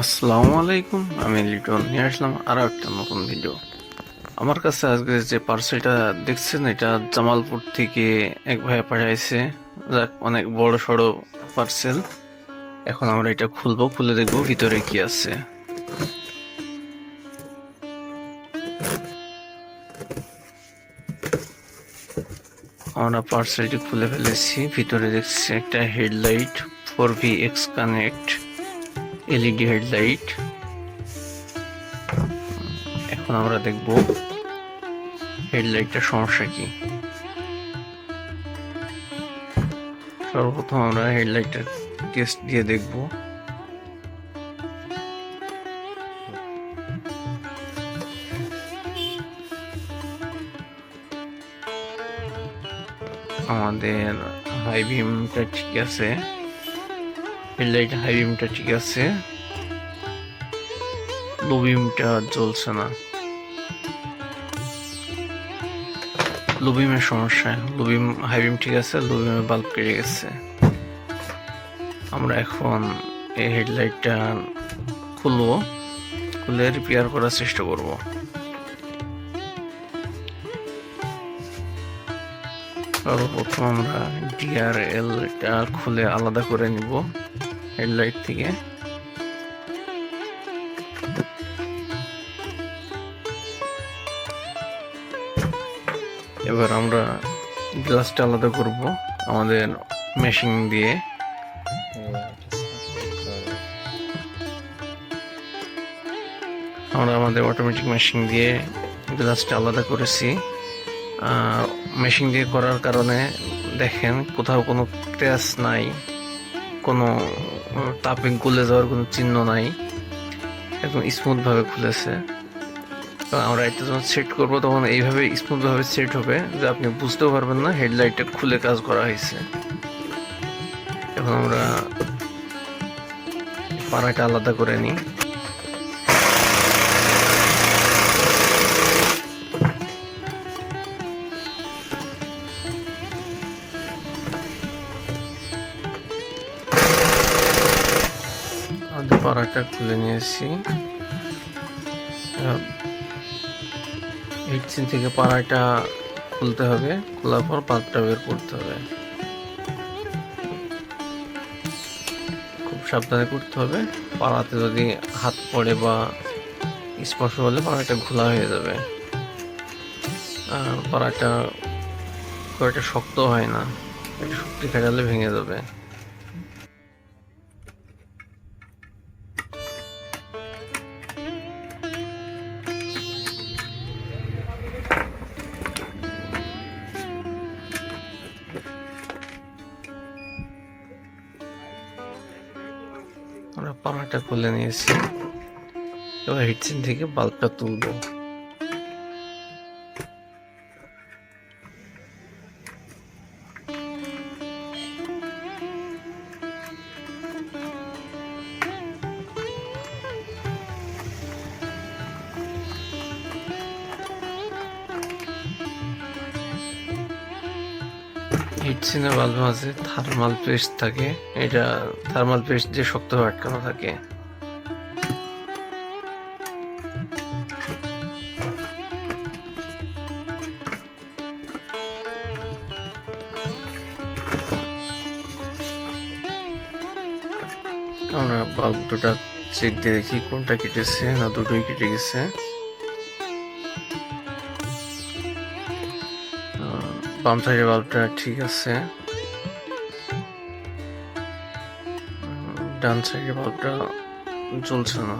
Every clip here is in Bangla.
আসসালামু আলাইকুম, আমি লিটন, নিয়ে আসলাম আরও একটা নতুন ভিডিও আমার কাছে আজকে যে পার্সেলটা দেখছেন, এটা জামালপুর থেকে এক ভাই পাঠাইছে। যাক, অনেক বড় সড়ো পার্সেল এখন আমরা এটা খুলবো, খুলে দেখব ভিতরে কি আছে। আমরা পার্সেলটি খুলে ফেলেছি। ভিতরে দেখছি একটা headlight four V X connect LED headlight এখন আমরা দেখব হেডলাইটটার সমস্যা কি। সর্বপ্রথম আমরা হেডলাইটের টেস্ট দিয়ে দেখব। আমাদের হাই বিমটা ঠিক আছে। হেডলাইট হাই বিমটা ঠিক আছে। লো বিমটা জ্বলছে না। লো বিমের সমস্যা। লো বিম হাই বিম ঠিক আছে লো বিমের বাল্ব কেটে গেছে। আমরা এখন এই হেডলাইটটা খুলবো, খুলে রিপেয়ার করার চেষ্টা করব। সর্বপ্রথম আমরা ডিআরএলটা খুলে আলাদা করে নিব। হেডলাইট থেকে। এবার আমরা গ্লাসটা আলাদা করব আমাদের মেশিন দিয়ে। আমরা আমাদের অটোমেটিক মেশিন দিয়ে গ্লাসটা আলাদা করেছি। মেশিন দিয়ে করার কারণে দেখেন কোথাও কোনো ক্র্যাশ নাই। কোনো তাপে গলে যাওয়ার কোনো চিহ্ন নাই। একদম স্মুথভাবে খুলেছে। আমরা এটা যখন সেট করব তখন এইভাবে স্মুথভাবে সেট হবে যে আপনি বুঝতেও পারবেন না হেডলাইটটা খুলে কাজ করা হয়েছে। এখন আমরা পাড়াটা আলাদা করে নিই। পাড়াটা খুলে নিয়েছি। এইচসিন থেকে পাড়াটা খুলতে হবে, খোলার পর পাতটা বের করতে হবে। খুব সাবধানে করতে হবে। পাড়াতে যদি হাত পড়ে বা স্পর্শ হলে পাড়াটা খোলা হয়ে যাবে। আর পাড়াটা খুব একটা শক্ত হয় না, একটু শক্তি খাটালে ভেঙে যাবে। আমরা পাড়াটা খুলে নিয়েছি। এবার হিটসিন থেকে বাল্বটা তুলবো। হিটসিনের বাল্ব মাঝে থার্মাল পেস্ট থাকে। এটা থার্মাল পেস্ট দিয়ে শক্তভাবে আটকানো থাকে। আমরা বাল্ব দুটা চেক দিয়ে দেখি কোনটা কেটেছে না দুটোই কেটে গেছে। সাইডের বাল্বটা ঠিক আছে। ডান সাইডের বাল্বটা জ্বলছে না।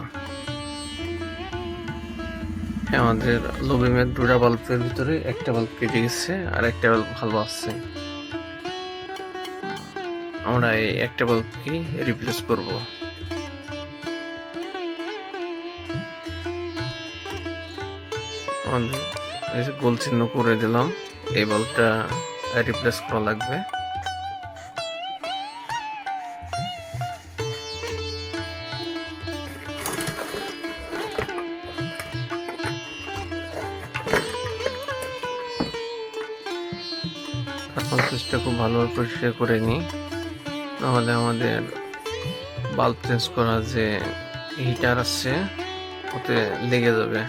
আমাদের লোবিমের দুটা বাল্বের ভিতরে একটা বাল্ব কেটে গেছে আর একটা বাল্ব ভালো আছে। আমরা এই একটা বাল্বকে রিপ্লেস করব। গোল চিহ্ন করে দিলাম। এই বাল্বটা রিপ্লেস করা লাগবে। এখন সুইচটা খুব ভালোভাবে পরিষ্কার করে নিই। নাহলে আমাদের বাল্ব চেঞ্জ করা যে হিটার আছে ওতে লেগে যাবে।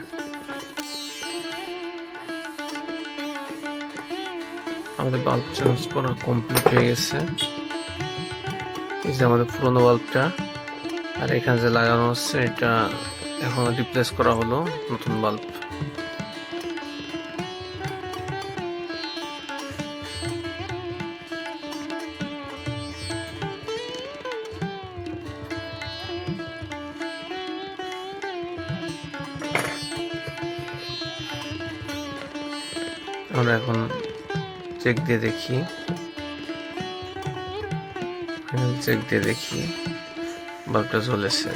আমাদের বাল্ব চেঞ্জ করা কমপ্লিট হয়ে গেছে। এই যে আমাদের পুরোনো বাল্বটা আর এখানে যে লাগানো হচ্ছে, এটা এখন রিপ্লেস করা হলো নতুন বাল্ব আমরা এখন চেক দিয়ে দেখি। চেক দিয়ে দেখি। বাল্বটা জ্বলেছে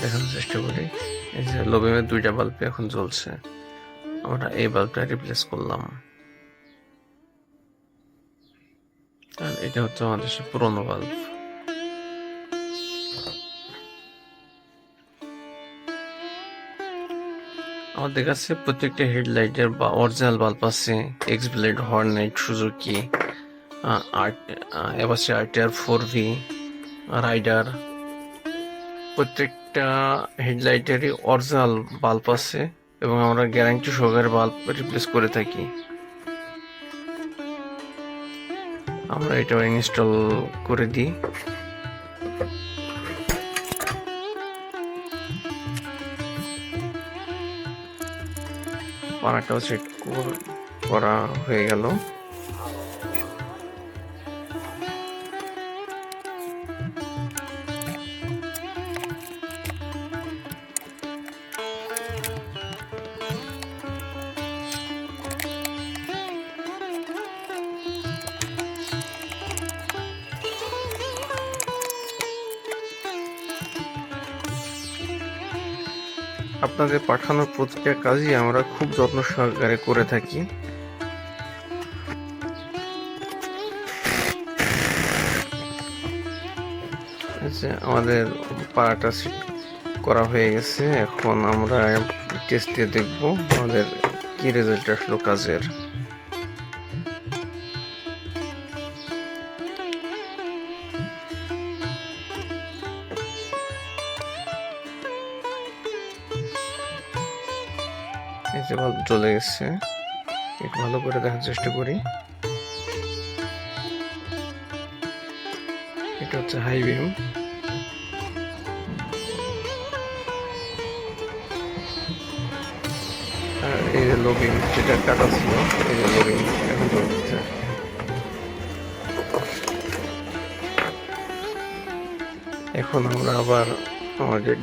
দেখানোর চেষ্টা করি। এই যে লোবেমের দুইটা বাল্ব এখন জ্বলছে। আমরা এই বাল্বটা রিপ্লেস করলাম। আর এটা হচ্ছে আমাদের পুরোনো বাল্ব। আমাদের কাছে প্রত্যেকটা হেডলাইটের বা অরিজিনাল বাল্ব আছে এক্স ব্লেড হর্নেট সুজুকি এবাসি আরটিআর ফোর ভি রাইডার প্রত্যেকটা হেডলাইটেরই অরিজিনাল বাল্ব আছে এবং আমরা গ্যারান্টি সহকারে বাল্ব রিপ্লেস করে থাকি। আমরা এটা ইনস্টল করে দিই। পানাটাও সেট করা হয়ে গেল। আপনাদের পাঠানোর প্রতিটা কাজই আমরা খুব যত্ন সহকারে করে থাকি। আমাদের পাড়াটা সেট করা হয়ে গেছে। এখন আমরা টেস্ট দেখব আমাদের কি রেজাল্ট আসলো কাজের। এই যে বাল্ব চলে গেছে একটু ভালো করে দেখার চেষ্টা করি। এটা হচ্ছে হাই বিম আর এই যে লো যেটা কাটা ছিল, এই যে লো এখন চলছে এখন আমরা আবার আমাদের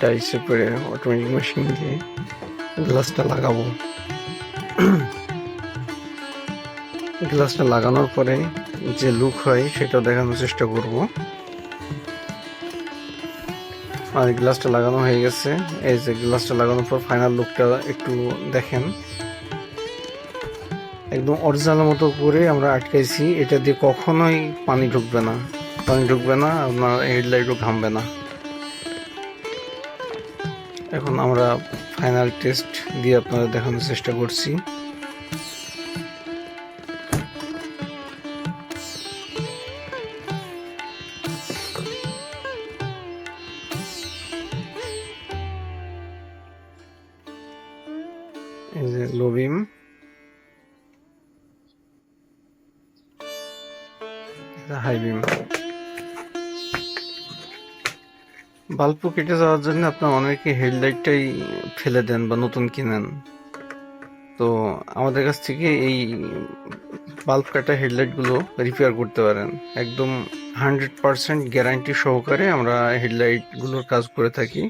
ডাইসে করে অটোমেটিক মেশিন দিয়ে গ্লাসটা লাগাবো। গ্লাসটা লাগানোর পরে যে লুক হয় সেটা দেখানোর চেষ্টা করব। আর গ্লাসটা লাগানো হয়ে গেছে। এই যে গ্লাসটা লাগানোর পর ফাইনাল লুকটা একটু দেখেন। একদম অরিজিনাল মতো করে আমরা আটকাইছি। এটা দিয়ে কখনোই পানি ঢুকবে না। পানি ঢুকবে না, আপনার হেডলাইটও ঘামবে না। এখন আমরা ফাইনাল টেস্ট দিয়ে আপনাদের দেখানোর চেষ্টা করছি। হাই বিম বাল্ব কেটে যাওয়ার জন্য আপনার অনেকে হেডলাইটটাই ফেলে দেন বা নতুন কিনেন। তো আমাদের কাছ থেকে এই বাল্ব কাটা হেডলাইটগুলো রিপেয়ার করতে পারেন। একদম হান্ড্রেড পারসেন্ট গ্যারান্টি সহকারে আমরা হেডলাইটগুলোর কাজ করে থাকি।